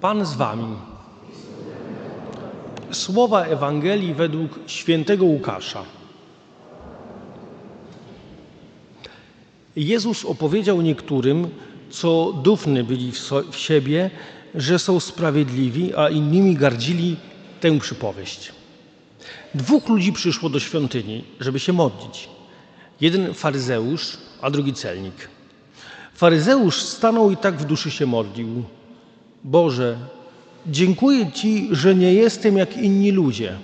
Pan z wami. Słowa Ewangelii według świętego Łukasza. Jezus opowiedział niektórym, co dufny byli w, so, w siebie, że są sprawiedliwi, a innymi gardzili tę przypowieść. Dwóch ludzi przyszło do świątyni, żeby się modlić. Jeden faryzeusz, a drugi celnik. Faryzeusz stanął i tak w duszy się modlił. Boże, dziękuję Ci, że nie jestem jak inni ludzie.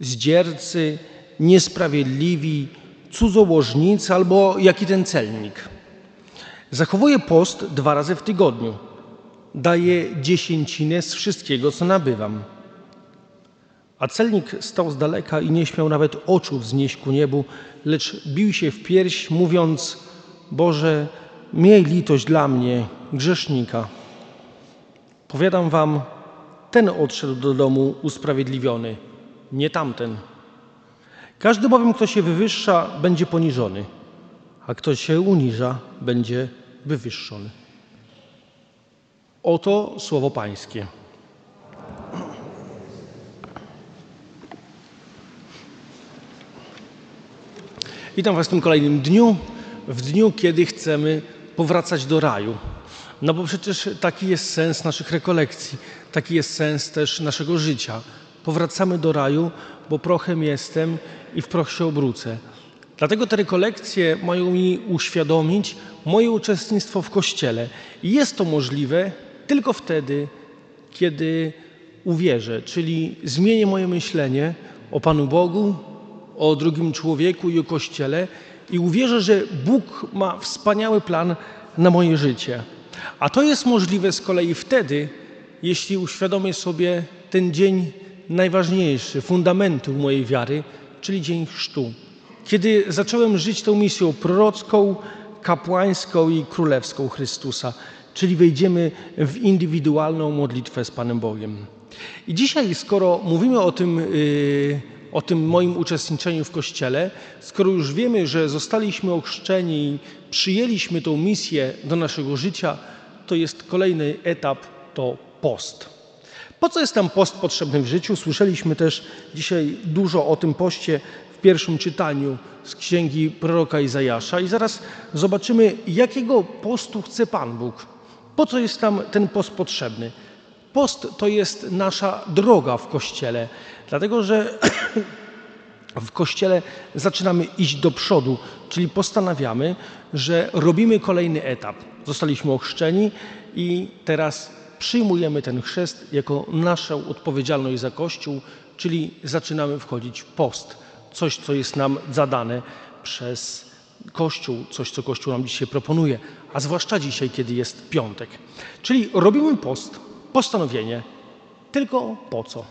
Zdziercy, niesprawiedliwi, cudzołożnicy albo jak i ten celnik. Zachowuję post dwa razy w tygodniu. Daję dziesięcinę z wszystkiego, co nabywam. A celnik stał z daleka i nie śmiał nawet oczu wznieść ku niebu, lecz bił się w pierś, mówiąc: Boże, miej litość dla mnie, grzesznika. Powiadam wam, ten odszedł do domu usprawiedliwiony, nie tamten. Każdy bowiem, kto się wywyższa, będzie poniżony, a kto się uniża, będzie wywyższony. Oto słowo Pańskie. Witam Was w tym kolejnym dniu, w dniu, kiedy chcemy powracać do raju. No bo przecież taki jest sens naszych rekolekcji, taki jest sens też naszego życia. Powracamy do raju, bo prochem jestem i w proch się obrócę. Dlatego te rekolekcje mają mi uświadomić moje uczestnictwo w Kościele. I jest to możliwe tylko wtedy, kiedy uwierzę, czyli zmienię moje myślenie o Panu Bogu, o drugim człowieku i o Kościele i uwierzę, że Bóg ma wspaniały plan na moje życie. A to jest możliwe z kolei wtedy, jeśli uświadomię sobie ten dzień najważniejszy, fundamentu mojej wiary, czyli dzień chrztu. Kiedy zacząłem żyć tą misją prorocką, kapłańską i królewską Chrystusa, czyli wejdziemy w indywidualną modlitwę z Panem Bogiem. I dzisiaj, skoro mówimy o tym, yy, o tym moim uczestniczeniu w Kościele, skoro już wiemy, że zostaliśmy ochrzczeni i przyjęliśmy tą misję do naszego życia, to jest kolejny etap, to post. Po co jest nam post potrzebny w życiu? Słyszeliśmy też dzisiaj dużo o tym poście w pierwszym czytaniu z księgi proroka Izajasza i zaraz zobaczymy, jakiego postu chce Pan Bóg. Po co jest nam ten post potrzebny? Post to jest nasza droga w Kościele, dlatego że w Kościele zaczynamy iść do przodu, czyli postanawiamy, że robimy kolejny etap. Zostaliśmy ochrzczeni i teraz przyjmujemy ten chrzest jako naszą odpowiedzialność za Kościół, czyli zaczynamy wchodzić w post. Coś, co jest nam zadane przez Kościół, coś, co Kościół nam dzisiaj proponuje, a zwłaszcza dzisiaj, kiedy jest piątek. Czyli robimy post, postanowienie, tylko po co?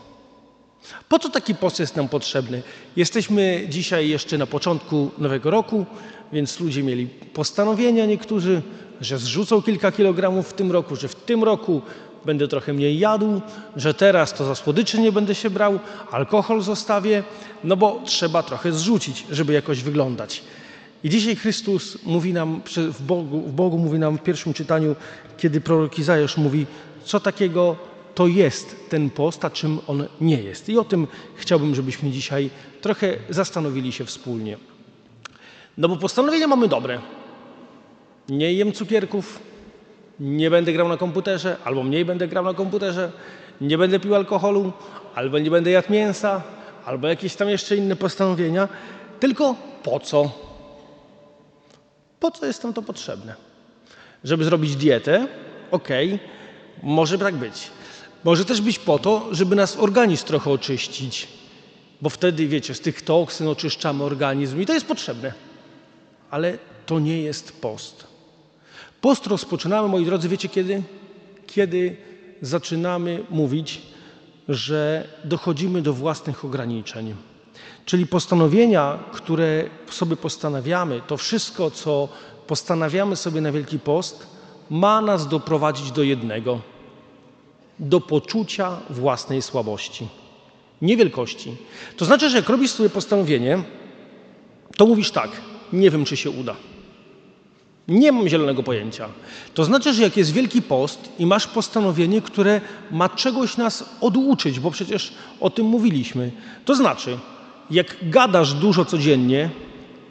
Po co taki post jest nam potrzebny? Jesteśmy dzisiaj jeszcze na początku nowego roku, więc ludzie mieli postanowienia niektórzy, że zrzucą kilka kilogramów w tym roku, że w tym roku będę trochę mniej jadł, że teraz to za słodycze nie będę się brał, alkohol zostawię, no bo trzeba trochę zrzucić, żeby jakoś wyglądać. I dzisiaj Chrystus mówi nam, w Bogu, w Bogu mówi nam w pierwszym czytaniu, kiedy prorok Izajasz mówi, co takiego to jest ten post, a czym on nie jest. I o tym chciałbym, żebyśmy dzisiaj trochę zastanowili się wspólnie. No bo postanowienia mamy dobre. Nie jem cukierków, nie będę grał na komputerze, albo mniej będę grał na komputerze, nie będę pił alkoholu, albo nie będę jadł mięsa, albo jakieś tam jeszcze inne postanowienia. Tylko po co? Po co jest nam to potrzebne? Żeby zrobić dietę? Okej, okay. może tak być. Może też być po to, żeby nas organizm trochę oczyścić, bo wtedy, wiecie, z tych toksyn oczyszczamy organizm i to jest potrzebne. Ale to nie jest post. Post rozpoczynamy, moi drodzy, wiecie kiedy? Kiedy zaczynamy mówić, że dochodzimy do własnych ograniczeń. Czyli postanowienia, które sobie postanawiamy, to wszystko, co postanawiamy sobie na Wielki Post, ma nas doprowadzić do jednego – do poczucia własnej słabości, niewielkości. To znaczy, że jak robisz sobie postanowienie, to mówisz tak: Nie wiem, czy się uda. Nie mam zielonego pojęcia. To znaczy, że jak jest Wielki Post i masz postanowienie, które ma czegoś nas oduczyć, bo przecież o tym mówiliśmy. To znaczy, jak gadasz dużo codziennie,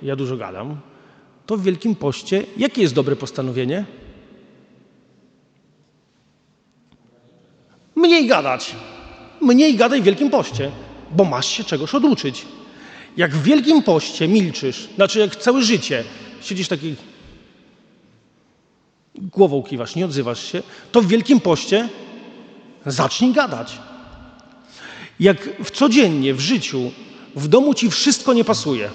ja dużo gadam, to w Wielkim Poście jakie jest dobre postanowienie? Mniej gadać. Mniej gadaj w Wielkim Poście, bo masz się czegoś oduczyć. Jak w Wielkim Poście milczysz, znaczy jak całe życie siedzisz taki głową kiwasz, nie odzywasz się, to w Wielkim Poście zacznij gadać. Jak w codziennie w życiu, w domu ci wszystko nie pasuje,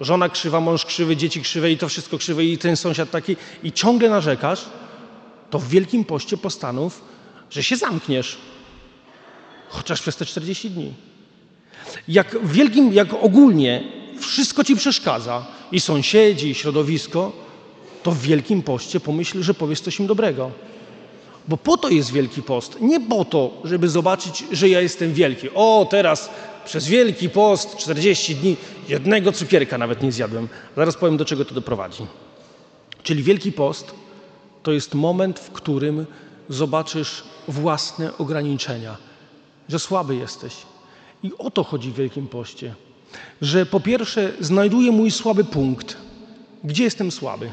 żona krzywa, mąż krzywy, dzieci krzywe i to wszystko krzywe i ten sąsiad taki i ciągle narzekasz, to w Wielkim Poście postanów, że się zamkniesz. Chociaż przez te 40 dni. Jak wielkim, jak ogólnie wszystko ci przeszkadza i sąsiedzi, i środowisko, to w Wielkim Poście pomyśl, że powiesz coś im dobrego. Bo po to jest Wielki Post. Nie po to, żeby zobaczyć, że ja jestem wielki. O, teraz przez Wielki Post 40 dni jednego cukierka nawet nie zjadłem. Zaraz powiem, do czego to doprowadzi. Czyli Wielki Post to jest moment, w którym zobaczysz własne ograniczenia, że słaby jesteś. I o to chodzi w Wielkim Poście. Że po pierwsze znajduję mój słaby punkt. Gdzie jestem słaby?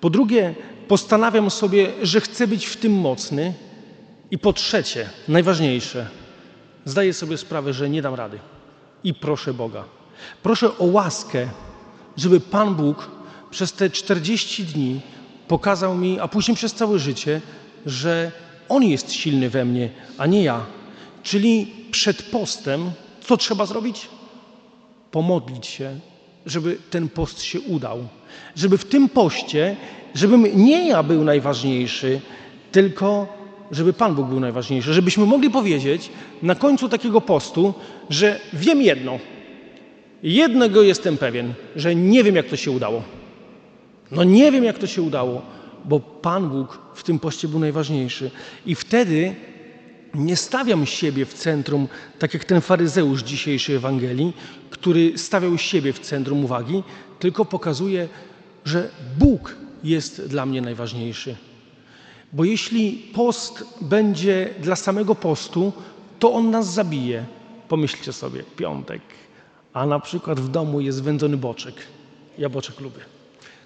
Po drugie, postanawiam sobie, że chcę być w tym mocny. I po trzecie, najważniejsze, zdaję sobie sprawę, że nie dam rady. I proszę Boga. Proszę o łaskę, żeby Pan Bóg przez te 40 dni pokazał mi, a później przez całe życie, że On jest silny we mnie, a nie ja. Czyli przed postem, co trzeba zrobić? Pomodlić się, żeby ten post się udał. Żeby w tym poście, żebym nie ja był najważniejszy, tylko żeby Pan Bóg był najważniejszy. Żebyśmy mogli powiedzieć na końcu takiego postu, że wiem jedno. Jednego jestem pewien, że nie wiem, jak to się udało. No nie wiem, jak to się udało, bo Pan Bóg w tym poście był najważniejszy. I wtedy nie stawiam siebie w centrum, tak jak ten faryzeusz dzisiejszej Ewangelii, który stawiał siebie w centrum uwagi, tylko pokazuje, że Bóg jest dla mnie najważniejszy. Bo jeśli post będzie dla samego postu, to on nas zabije. Pomyślcie sobie, piątek, a na przykład w domu jest wędzony boczek. Ja boczek lubię.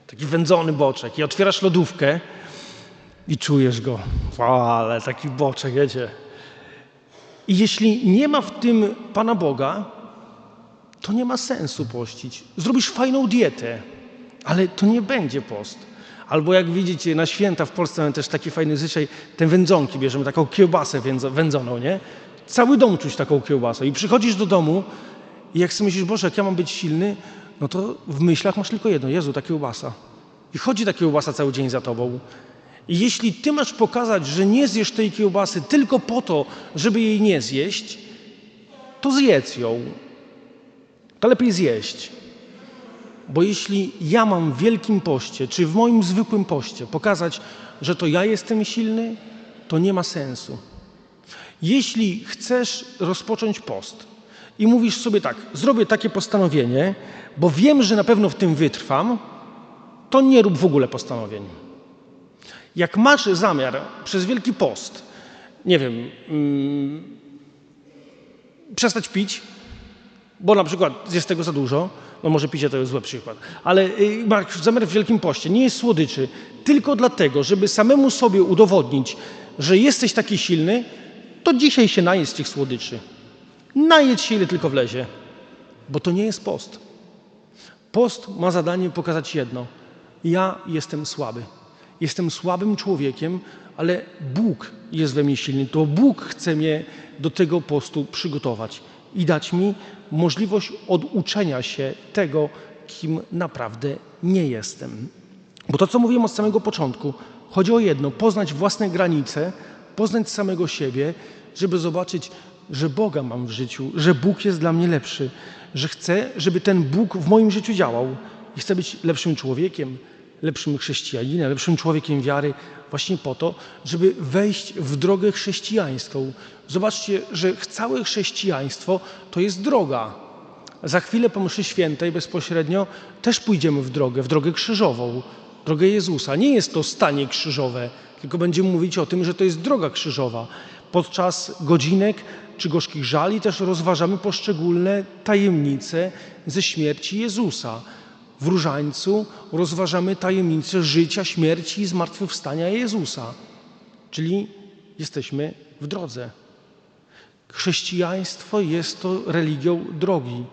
Taki wędzony boczek. I otwierasz lodówkę i czujesz go. O, ale taki boczek, wiecie. I jeśli nie ma w tym Pana Boga, to nie ma sensu pościć. Zrobisz fajną dietę, ale to nie będzie post. Albo jak widzicie, na święta w Polsce mamy też taki fajny zwyczaj, te wędzonki bierzemy, taką kiełbasę wędzo- wędzoną, nie? Cały dom czuć taką kiełbasę. I przychodzisz do domu i jak sobie myślisz, Boże, jak ja mam być silny, no to w myślach masz tylko jedno, Jezu, ta kiełbasa. I chodzi ta kiełbasa cały dzień za tobą. I jeśli ty masz pokazać, że nie zjesz tej kiełbasy tylko po to, żeby jej nie zjeść, to zjedz ją. To lepiej zjeść. Bo jeśli ja mam w wielkim poście, czy w moim zwykłym poście pokazać, że to ja jestem silny, to nie ma sensu. Jeśli chcesz rozpocząć post i mówisz sobie tak, zrobię takie postanowienie, bo wiem, że na pewno w tym wytrwam, to nie rób w ogóle postanowień. Jak masz zamiar przez Wielki Post, nie wiem, mm, przestać pić, bo na przykład jest tego za dużo, no może picie to jest zły przykład, ale y, masz zamiar w Wielkim Poście, nie jest słodyczy, tylko dlatego, żeby samemu sobie udowodnić, że jesteś taki silny, to dzisiaj się najedz tych słodyczy. Najedz się ile tylko wlezie, bo to nie jest post. Post ma zadanie pokazać jedno. Ja jestem słaby. Jestem słabym człowiekiem, ale Bóg jest we mnie silny. To Bóg chce mnie do tego postu przygotować i dać mi możliwość oduczenia się tego, kim naprawdę nie jestem. Bo to, co mówiłem od samego początku, chodzi o jedno: poznać własne granice, poznać samego siebie, żeby zobaczyć, że Boga mam w życiu, że Bóg jest dla mnie lepszy, że chcę, żeby ten Bóg w moim życiu działał i chcę być lepszym człowiekiem, lepszym chrześcijaninem, lepszym człowiekiem wiary, właśnie po to, żeby wejść w drogę chrześcijańską. Zobaczcie, że całe chrześcijaństwo to jest droga. Za chwilę po mszy świętej bezpośrednio też pójdziemy w drogę, w drogę krzyżową. drogę Jezusa. Nie jest to stanie krzyżowe, tylko będziemy mówić o tym, że to jest droga krzyżowa. Podczas godzinek czy gorzkich żali też rozważamy poszczególne tajemnice ze śmierci Jezusa. W różańcu rozważamy tajemnice życia, śmierci i zmartwychwstania Jezusa. Czyli jesteśmy w drodze. Chrześcijaństwo jest to religią drogi.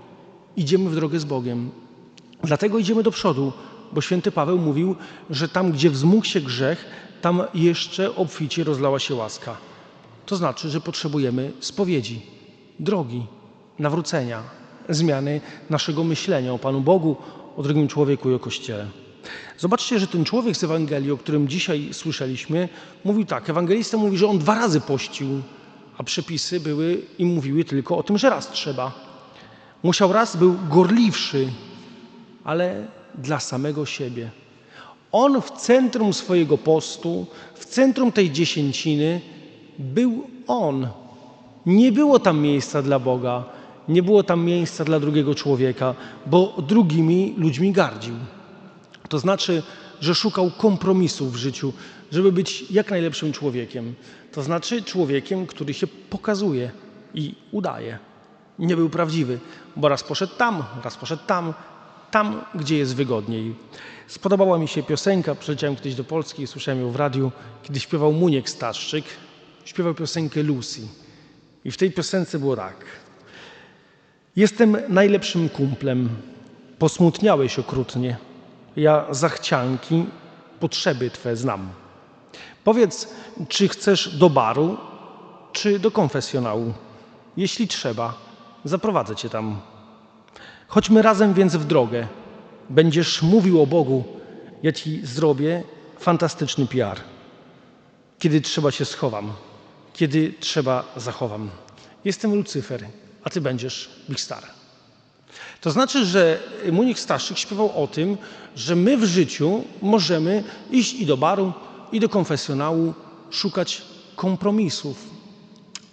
Idziemy w drogę z Bogiem. Dlatego idziemy do przodu, bo święty Paweł mówił, że tam, gdzie wzmógł się grzech, tam jeszcze obficie rozlała się łaska. To znaczy, że potrzebujemy spowiedzi, drogi, nawrócenia, zmiany naszego myślenia o Panu Bogu, o drugim człowieku i o Kościele. Zobaczcie, że ten człowiek z Ewangelii, o którym dzisiaj słyszeliśmy, mówił tak. Ewangelista mówi, że on dwa razy pościł, a przepisy były i mówiły tylko o tym, że raz trzeba. Musiał raz, był gorliwszy, ale dla samego siebie. On w centrum swojego postu, w centrum tej dziesięciny był on. Nie było tam miejsca dla Boga, nie było tam miejsca dla drugiego człowieka, bo drugimi ludźmi gardził. To znaczy, że szukał kompromisów w życiu, żeby być jak najlepszym człowiekiem. To znaczy człowiekiem, który się pokazuje i udaje. Nie był prawdziwy, bo raz poszedł tam, raz poszedł tam, tam, gdzie jest wygodniej. Spodobała mi się piosenka, przyleciałem kiedyś do Polski i słyszałem ją w radiu, kiedy śpiewał Muniek Staszczyk. Śpiewał piosenkę Lucy. I w tej piosence było tak. Jestem najlepszym kumplem, posmutniałeś okrutnie. Ja zachcianki, potrzeby Twe znam. Powiedz, czy chcesz do baru, czy do konfesjonału? Jeśli trzeba, zaprowadzę Cię tam. Chodźmy razem więc w drogę. Będziesz mówił o Bogu, ja Ci zrobię fantastyczny PR. Kiedy trzeba się schowam, kiedy trzeba zachowam. Jestem Lucyfer, a Ty będziesz Big Star. To znaczy, że Munich Staszczyk śpiewał o tym, że my w życiu możemy iść i do baru, i do konfesjonału, szukać kompromisów.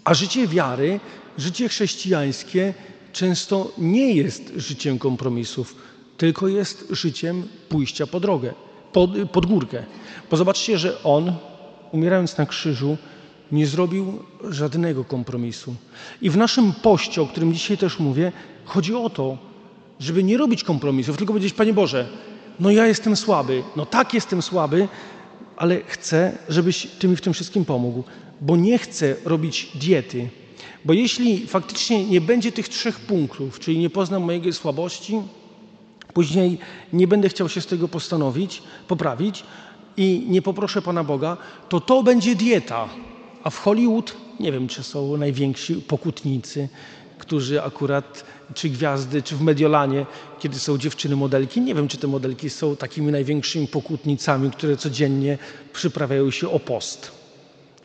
A życie wiary, życie chrześcijańskie często nie jest życiem kompromisów, tylko jest życiem pójścia po drogę, pod, pod górkę. Bo zobaczcie, że on, umierając na krzyżu, nie zrobił żadnego kompromisu. I w naszym poście, o którym dzisiaj też mówię, chodzi o to, żeby nie robić kompromisów, tylko powiedzieć, Panie Boże, no ja jestem słaby, no tak jestem słaby, ale chcę, żebyś Ty mi w tym wszystkim pomógł, bo nie chcę robić diety. Bo jeśli faktycznie nie będzie tych trzech punktów, czyli nie poznam mojej słabości, później nie będę chciał się z tego postanowić, poprawić i nie poproszę Pana Boga, to to będzie dieta. A w Hollywood nie wiem, czy są najwięksi pokutnicy, którzy akurat, czy gwiazdy, czy w Mediolanie, kiedy są dziewczyny modelki, nie wiem, czy te modelki są takimi największymi pokutnicami, które codziennie przyprawiają się o post.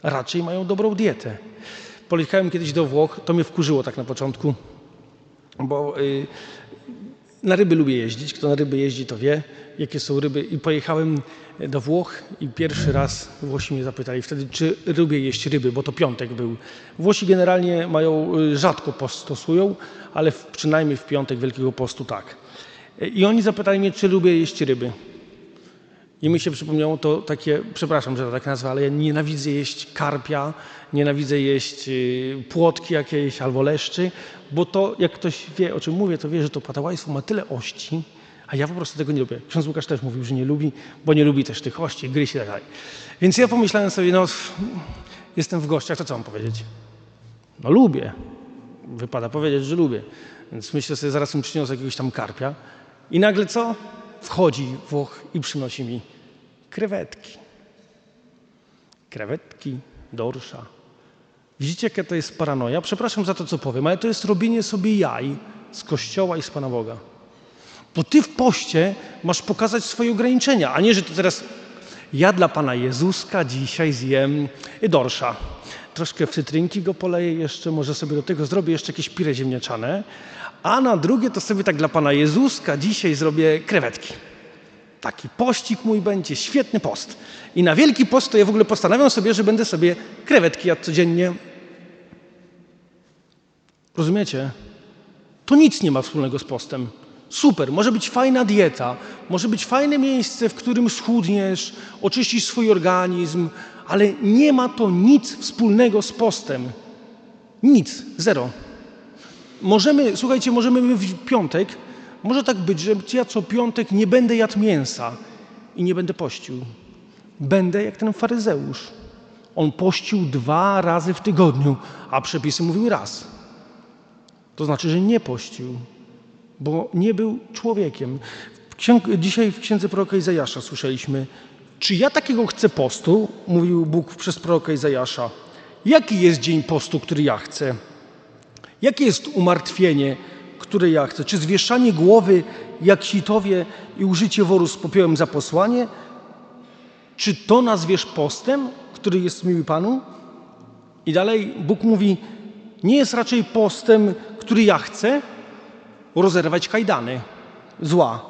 Raczej mają dobrą dietę. Pojechałem kiedyś do Włoch, to mnie wkurzyło tak na początku, bo y, na ryby lubię jeździć. Kto na ryby jeździ, to wie, jakie są ryby. I pojechałem do Włoch i pierwszy raz Włosi mnie zapytali wtedy, czy lubię jeść ryby, bo to piątek był. Włosi generalnie mają, y, rzadko post stosują, ale w, przynajmniej w piątek Wielkiego Postu tak. I oni zapytali mnie, czy lubię jeść ryby. I mi się przypomniało to takie, przepraszam, że to tak nazwę, ale ja nienawidzę jeść karpia, nienawidzę jeść y, płotki jakieś albo leszczy, bo to, jak ktoś wie, o czym mówię, to wie, że to patałaństwo ma tyle ości, a ja po prostu tego nie lubię. Ksiądz Łukasz też mówił, że nie lubi, bo nie lubi też tych ości, gryź i tak dalej. Więc ja pomyślałem sobie, no jestem w gościach, to co mam powiedzieć? No lubię. Wypada powiedzieć, że lubię. Więc myślę sobie, zaraz mi przyniosę jakiegoś tam karpia i nagle co? Wchodzi Włoch i przynosi mi krewetki. Krewetki, dorsza. Widzicie, jaka to jest paranoja? Przepraszam za to, co powiem, ale to jest robienie sobie jaj z Kościoła i z Pana Boga. Bo ty w poście masz pokazać swoje ograniczenia, a nie, że to teraz ja dla Pana Jezuska dzisiaj zjem dorsza. Troszkę w cytrynki go poleję jeszcze, może sobie do tego zrobię jeszcze jakieś pire ziemniaczane, a na drugie to sobie tak dla Pana Jezuska dzisiaj zrobię krewetki. Taki pościg mój będzie, świetny post. I na Wielki Post to ja w ogóle postanawiam sobie, że będę sobie krewetki jadł codziennie. Rozumiecie? To nic nie ma wspólnego z postem. Super, może być fajna dieta, może być fajne miejsce, w którym schudniesz, oczyścisz swój organizm, ale nie ma to nic wspólnego z postem. Nic, zero. Możemy, słuchajcie, możemy w piątek, może tak być, że ja co piątek nie będę jadł mięsa i nie będę pościł. Będę jak ten faryzeusz. On pościł dwa razy w tygodniu, a przepisy mówiły raz. To znaczy, że nie pościł, bo nie był człowiekiem. Dzisiaj w księdze proroka Izajasza słyszeliśmy, czy ja takiego chcę postu, mówił Bóg przez proroka Izajasza. Jaki jest dzień postu, który ja chcę? Jakie jest umartwienie, które ja chcę? Czy zwieszanie głowy jak sitowie i użycie woru z popiołem za posłanie? Czy to nazwiesz postem, który jest miły Panu? I dalej Bóg mówi, nie jest raczej postem, który ja chcę, rozerwać kajdany zła,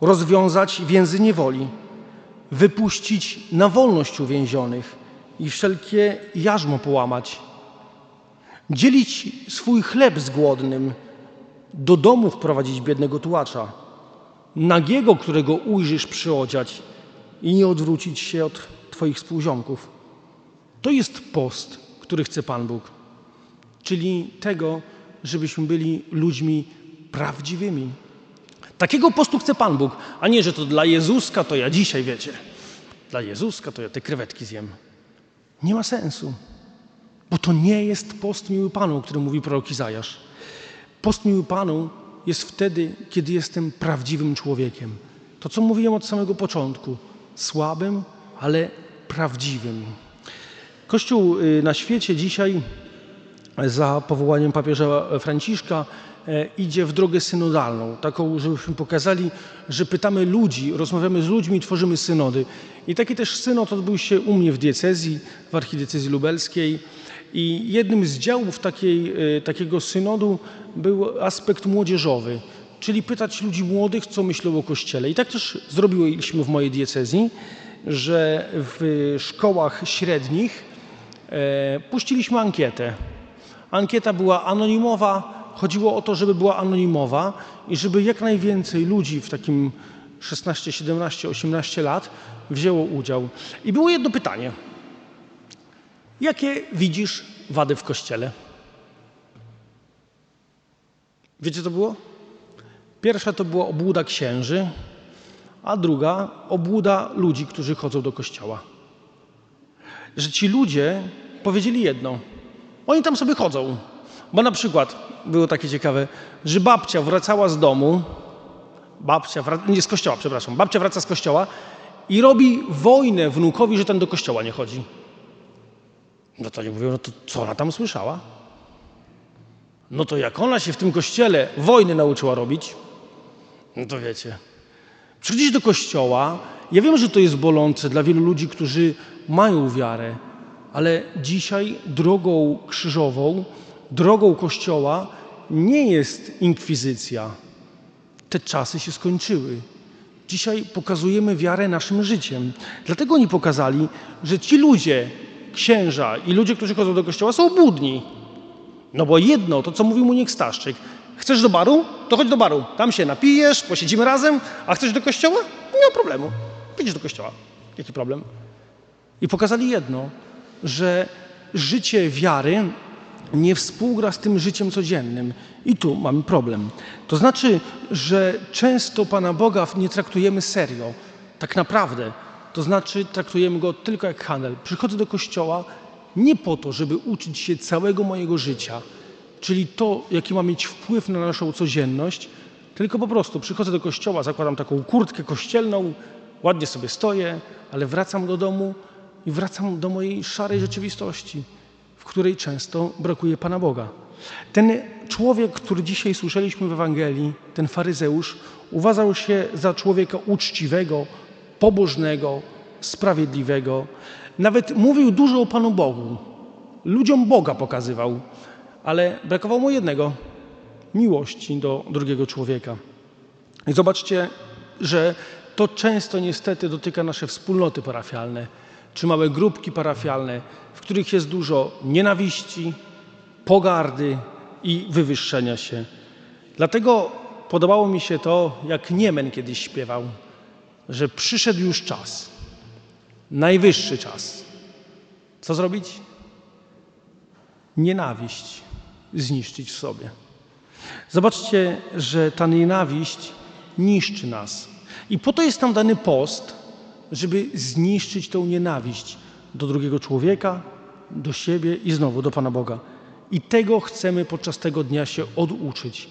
rozwiązać więzy niewoli, wypuścić na wolność uwięzionych i wszelkie jarzmo połamać, dzielić swój chleb z głodnym, do domu wprowadzić biednego tułacza, nagiego, którego ujrzysz przyodziać i nie odwrócić się od Twoich współziomków. To jest post, który chce Pan Bóg, czyli tego, żebyśmy byli ludźmi prawdziwymi. Takiego postu chce Pan Bóg, a nie, że to dla Jezuska to ja dzisiaj, wiecie, dla Jezuska to ja te krewetki zjem. Nie ma sensu, bo to nie jest post miły Panu, o którym mówi prorok Izajasz. Post miły Panu jest wtedy, kiedy jestem prawdziwym człowiekiem. To, co mówiłem od samego początku, słabym, ale prawdziwym. Kościół y, na świecie dzisiaj za powołaniem papieża Franciszka e, idzie w drogę synodalną, taką, żebyśmy pokazali, że pytamy ludzi, rozmawiamy z ludźmi, tworzymy synody. I taki też synod odbył się u mnie w diecezji, w archidiecezji lubelskiej. I jednym z działów takiej, e, takiego synodu był aspekt młodzieżowy, czyli pytać ludzi młodych, co myślą o Kościele. I tak też zrobiliśmy w mojej diecezji, że w szkołach średnich e, puściliśmy ankietę. Ankieta była anonimowa. Chodziło o to, żeby była anonimowa i żeby jak najwięcej ludzi w takim 16, 17, 18 lat wzięło udział. I było jedno pytanie. Jakie widzisz wady w kościele? Wiecie, co było? Pierwsza to była obłuda księży, a druga obłuda ludzi, którzy chodzą do kościoła. Że ci ludzie powiedzieli jedno. Oni tam sobie chodzą. Bo na przykład było takie ciekawe, że babcia wracała z domu, babcia, nie z kościoła, przepraszam, babcia wraca z kościoła i robi wojnę wnukowi, że ten do kościoła nie chodzi. No to nie mówią, no to co ona tam słyszała? No to jak ona się w tym kościele wojny nauczyła robić, no to wiecie. Przychodzisz do kościoła, ja wiem, że to jest bolące dla wielu ludzi, którzy mają wiarę, ale dzisiaj drogą krzyżową, drogą Kościoła nie jest inkwizycja. Te czasy się skończyły. Dzisiaj pokazujemy wiarę naszym życiem. Dlatego oni pokazali, że ci ludzie, księża i ludzie, którzy chodzą do kościoła, są obłudni. No bo jedno, to co mówił Muniek Staszczyk, chcesz do baru? To chodź do baru. Tam się napijesz, posiedzimy razem, a chcesz do kościoła? Nie ma problemu. Pójdziesz do kościoła. Jaki problem? I pokazali jedno, że życie wiary nie współgra z tym życiem codziennym. I tu mamy problem. To znaczy, że często Pana Boga nie traktujemy serio, tak naprawdę. To znaczy, traktujemy go tylko jak handel. Przychodzę do kościoła nie po to, żeby uczyć się całego mojego życia, czyli to, jaki ma mieć wpływ na naszą codzienność, tylko po prostu przychodzę do kościoła, zakładam taką kurtkę kościelną, ładnie sobie stoję, ale wracam do domu i wracam do mojej szarej rzeczywistości, w której często brakuje Pana Boga. Ten człowiek, który dzisiaj słyszeliśmy w Ewangelii, ten faryzeusz, uważał się za człowieka uczciwego, pobożnego, sprawiedliwego. Nawet mówił dużo o Panu Bogu. Ludziom Boga pokazywał, ale brakowało mu jednego miłości do drugiego człowieka. I zobaczcie, że to często niestety dotyka nasze wspólnoty parafialne, czy małe grupki parafialne, w których jest dużo nienawiści, pogardy i wywyższenia się. Dlatego podobało mi się to, jak Niemen kiedyś śpiewał, że przyszedł już czas, najwyższy czas. Co zrobić? Nienawiść zniszczyć w sobie. Zobaczcie, że ta nienawiść niszczy nas. I po to jest nam dany post, żeby zniszczyć tą nienawiść do drugiego człowieka, do siebie i znowu do Pana Boga. I tego chcemy podczas tego dnia się oduczyć.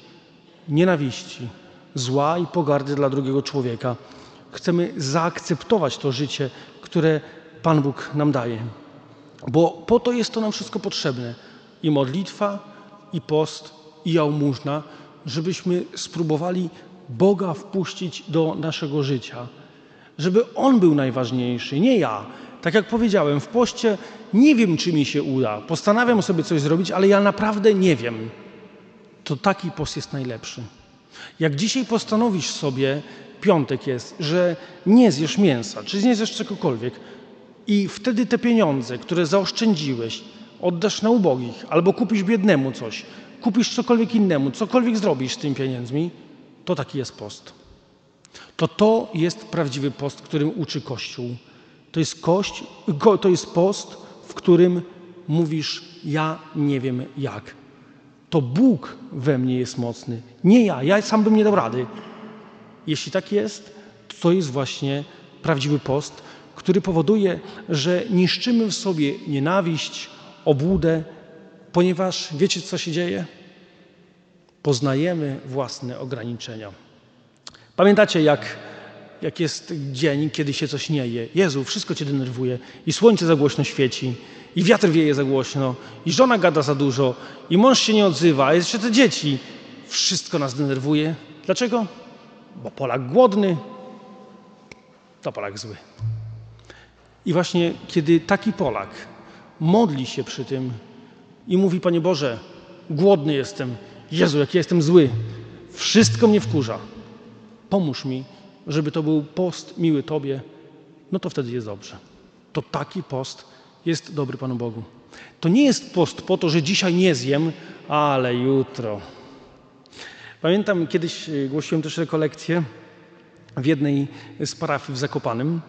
Nienawiści, zła i pogardy dla drugiego człowieka. Chcemy zaakceptować to życie, które Pan Bóg nam daje. Bo po to jest to nam wszystko potrzebne. I modlitwa, i post, i jałmużna, żebyśmy spróbowali Boga wpuścić do naszego życia. Żeby On był najważniejszy, nie ja. Tak jak powiedziałem, w poście nie wiem, czy mi się uda. Postanawiam sobie coś zrobić, ale ja naprawdę nie wiem. To taki post jest najlepszy. Jak dzisiaj postanowisz sobie, piątek jest, że nie zjesz mięsa, czy nie zjesz czegokolwiek, i wtedy te pieniądze, które zaoszczędziłeś, oddasz na ubogich, albo kupisz biednemu coś, kupisz cokolwiek innemu, cokolwiek zrobisz z tymi pieniędzmi, to taki jest post. To to jest prawdziwy post, którym uczy Kościół. To jest, kość, ko- to jest post, w którym mówisz: Ja nie wiem jak. To Bóg we mnie jest mocny, nie ja. Ja sam bym nie dał rady. Jeśli tak jest, to jest właśnie prawdziwy post, który powoduje, że niszczymy w sobie nienawiść, obłudę, ponieważ wiecie, co się dzieje? Poznajemy własne ograniczenia. Pamiętacie, jak, jak jest dzień, kiedy się coś nie je? Jezu, wszystko cię denerwuje. I słońce za głośno świeci, i wiatr wieje za głośno, i żona gada za dużo, i mąż się nie odzywa, a jeszcze te dzieci. Wszystko nas denerwuje. Dlaczego? Bo Polak głodny, to Polak zły. I właśnie kiedy taki Polak modli się przy tym i mówi: Panie Boże, głodny jestem, Jezu, jak ja jestem zły, wszystko mnie wkurza, pomóż mi, żeby to był post miły Tobie, no to wtedy jest dobrze. To taki post jest dobry Panu Bogu. To nie jest post po to, że dzisiaj nie zjem, ale jutro. Pamiętam, kiedyś y, głosiłem też rekolekcję w jednej z parafii w Zakopanem.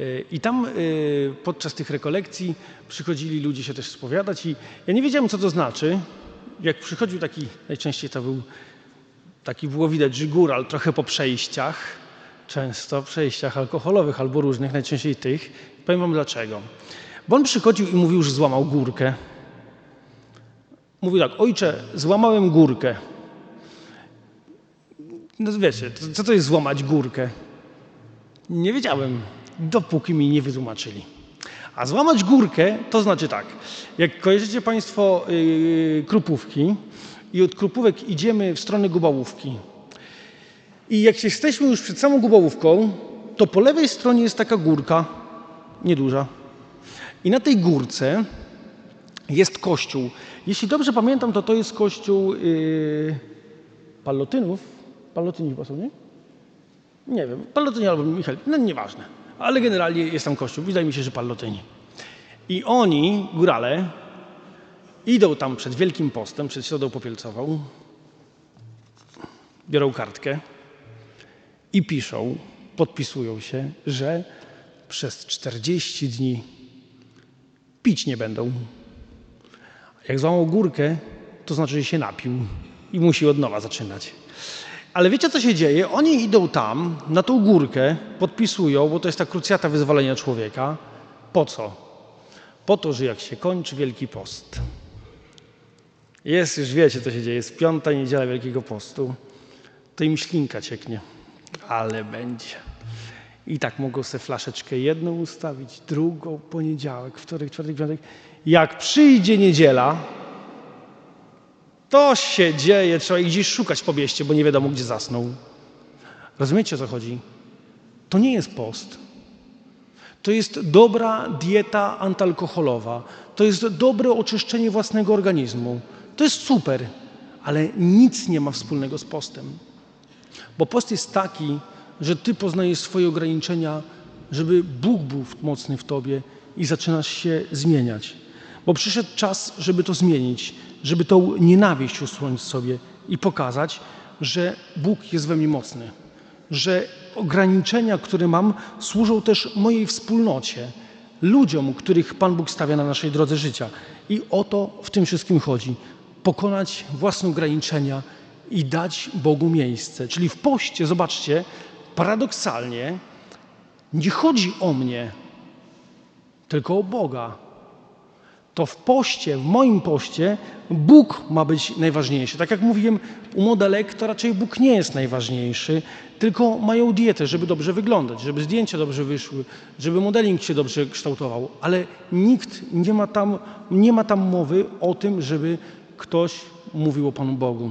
Y, I tam y, podczas tych rekolekcji przychodzili ludzie się też spowiadać i ja nie wiedziałem, co to znaczy. Jak przychodził taki, najczęściej to był, taki było widać, że góral trochę po przejściach, często przejściach alkoholowych albo różnych, najczęściej tych. Powiem wam dlaczego. Bo on przychodził i mówił, że złamał górkę. Mówił tak, ojcze, złamałem górkę. No wiecie, co to jest złamać górkę? Nie wiedziałem, dopóki mi nie wytłumaczyli. A złamać górkę to znaczy tak, jak kojarzycie Państwo yy, krupówki i od krupówek idziemy w stronę gubałówki. I jak jesteśmy już przed samą gubałówką, to po lewej stronie jest taka górka, nieduża. I na tej górce jest kościół. Jeśli dobrze pamiętam, to to jest kościół yy, Pallotynów. Pallotyni chyba są, nie? Nie wiem, Pallotyni albo Michał, no nieważne. Ale generalnie jest tam kościół, wydaje mi się, że Pallotyni. I oni, górale, idą tam przed Wielkim Postem, przed Środą Popielcową, biorą kartkę i piszą, podpisują się, że przez 40 dni pić nie będą. Jak złamał górkę, to znaczy, że się napił i musi od nowa zaczynać. Ale wiecie, co się dzieje? Oni idą tam, na tą górkę, podpisują, bo to jest ta krucjata wyzwolenia człowieka. Po co? Po to, że jak się kończy Wielki Post, jest, już wiecie, co się dzieje, jest piąta niedziela Wielkiego Postu, to im ślinka cieknie. Ale będzie. I tak mogą sobie flaszeczkę jedną ustawić, drugą, poniedziałek, wtorek, czwartek, piątek. Jak przyjdzie niedziela, to się dzieje, trzeba ich gdzieś szukać po mieście, bo nie wiadomo, gdzie zasnął. Rozumiecie, o co chodzi? To nie jest post. To jest dobra dieta antyalkoholowa. To jest dobre oczyszczenie własnego organizmu. To jest super, ale nic nie ma wspólnego z postem. Bo post jest taki, że ty poznajesz swoje ograniczenia, żeby Bóg był mocny w tobie i zaczynasz się zmieniać. Bo przyszedł czas, żeby to zmienić, żeby tą nienawiść usunąć sobie i pokazać, że Bóg jest we mnie mocny, że ograniczenia, które mam, służą też mojej wspólnocie, ludziom, których Pan Bóg stawia na naszej drodze życia. I o to w tym wszystkim chodzi. Pokonać własne ograniczenia i dać Bogu miejsce. Czyli w poście, zobaczcie, paradoksalnie nie chodzi o mnie, tylko o Boga. To w poście, w moim poście, Bóg ma być najważniejszy. Tak jak mówiłem, u modelek to raczej Bóg nie jest najważniejszy, tylko mają dietę, żeby dobrze wyglądać, żeby zdjęcia dobrze wyszły, żeby modeling się dobrze kształtował, ale nikt nie ma tam, nie ma tam mowy o tym, żeby ktoś mówił o Panu Bogu.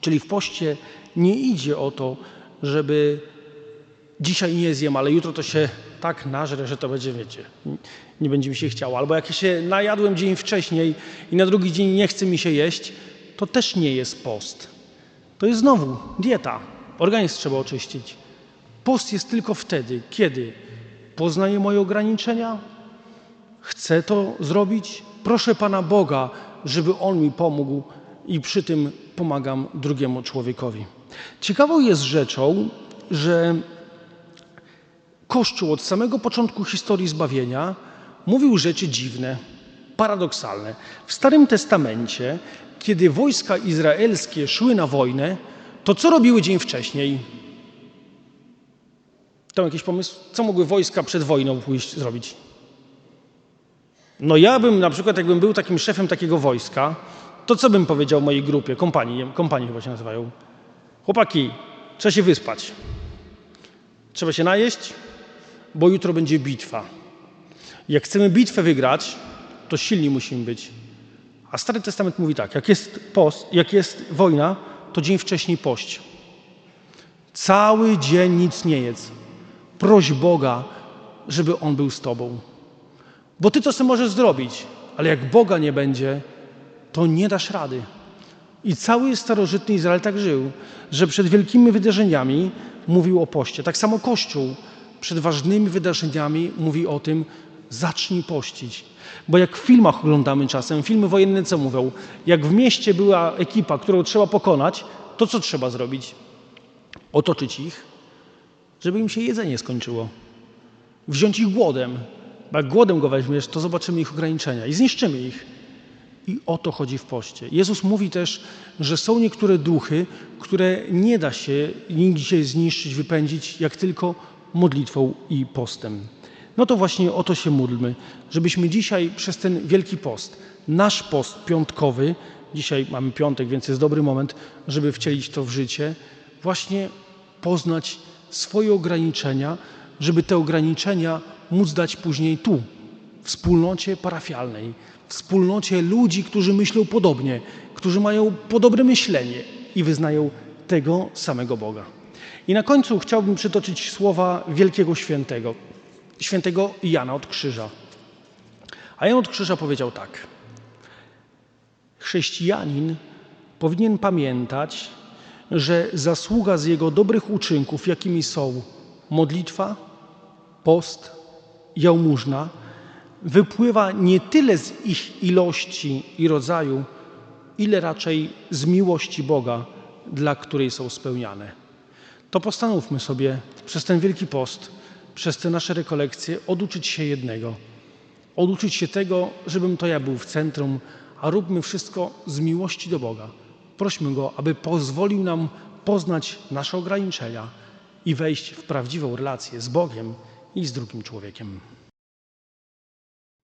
Czyli w poście nie idzie o to, żeby dzisiaj nie zjem, ale jutro to się tak nażrę, że to będzie, wiecie, nie będzie mi się chciało. Albo jak się najadłem dzień wcześniej i na drugi dzień nie chce mi się jeść, to też nie jest post. To jest znowu dieta. Organizm trzeba oczyścić. Post jest tylko wtedy, kiedy poznaję moje ograniczenia, chcę to zrobić, proszę Pana Boga, żeby On mi pomógł i przy tym pomagam drugiemu człowiekowi. Ciekawą jest rzeczą, że Kościół od samego początku historii zbawienia mówił rzeczy dziwne, paradoksalne. W Starym Testamencie, kiedy wojska izraelskie szły na wojnę, to co robiły dzień wcześniej? To jakiś pomysł? Co mogły wojska przed wojną pójść zrobić? No ja bym na przykład, jakbym był takim szefem takiego wojska, to co bym powiedział mojej grupie, kompanii, kompanii chyba się nazywają? Chłopaki, trzeba się wyspać. Trzeba się najeść, bo jutro będzie bitwa. Jak chcemy bitwę wygrać, to silni musimy być. A Stary Testament mówi tak, jak jest post, jak jest wojna, to dzień wcześniej pość. Cały dzień nic nie jedz. Proś Boga, żeby On był z Tobą. Bo Ty to sobie możesz zrobić, ale jak Boga nie będzie, to nie dasz rady. I cały starożytny Izrael tak żył, że przed wielkimi wydarzeniami mówił o poście. Tak samo Kościół przed ważnymi wydarzeniami mówi o tym, zacznij pościć. Bo jak w filmach oglądamy czasem, filmy wojenne co mówią? Jak w mieście była ekipa, którą trzeba pokonać, to co trzeba zrobić? Otoczyć ich, żeby im się jedzenie skończyło. Wziąć ich głodem. Bo jak głodem go weźmiesz, to zobaczymy ich ograniczenia i zniszczymy ich. I o to chodzi w poście. Jezus mówi też, że są niektóre duchy, które nie da się nigdzie zniszczyć, wypędzić, jak tylko modlitwą i postem. No to właśnie o to się módlmy, żebyśmy dzisiaj przez ten Wielki Post, nasz post piątkowy, dzisiaj mamy piątek, więc jest dobry moment, żeby wcielić to w życie, właśnie poznać swoje ograniczenia, żeby te ograniczenia móc dać później tu, w wspólnocie parafialnej, w wspólnocie ludzi, którzy myślą podobnie, którzy mają podobne myślenie i wyznają tego samego Boga. I na końcu chciałbym przytoczyć słowa wielkiego świętego, świętego Jana od Krzyża. A Jan od Krzyża powiedział tak: Chrześcijanin powinien pamiętać, że zasługa z jego dobrych uczynków, jakimi są modlitwa, post, jałmużna, wypływa nie tyle z ich ilości i rodzaju, ile raczej z miłości Boga, dla której są spełniane. To postanówmy sobie przez ten Wielki Post, przez te nasze rekolekcje oduczyć się jednego. Oduczyć się tego, żebym to ja był w centrum, a róbmy wszystko z miłości do Boga. Prośmy Go, aby pozwolił nam poznać nasze ograniczenia i wejść w prawdziwą relację z Bogiem i z drugim człowiekiem.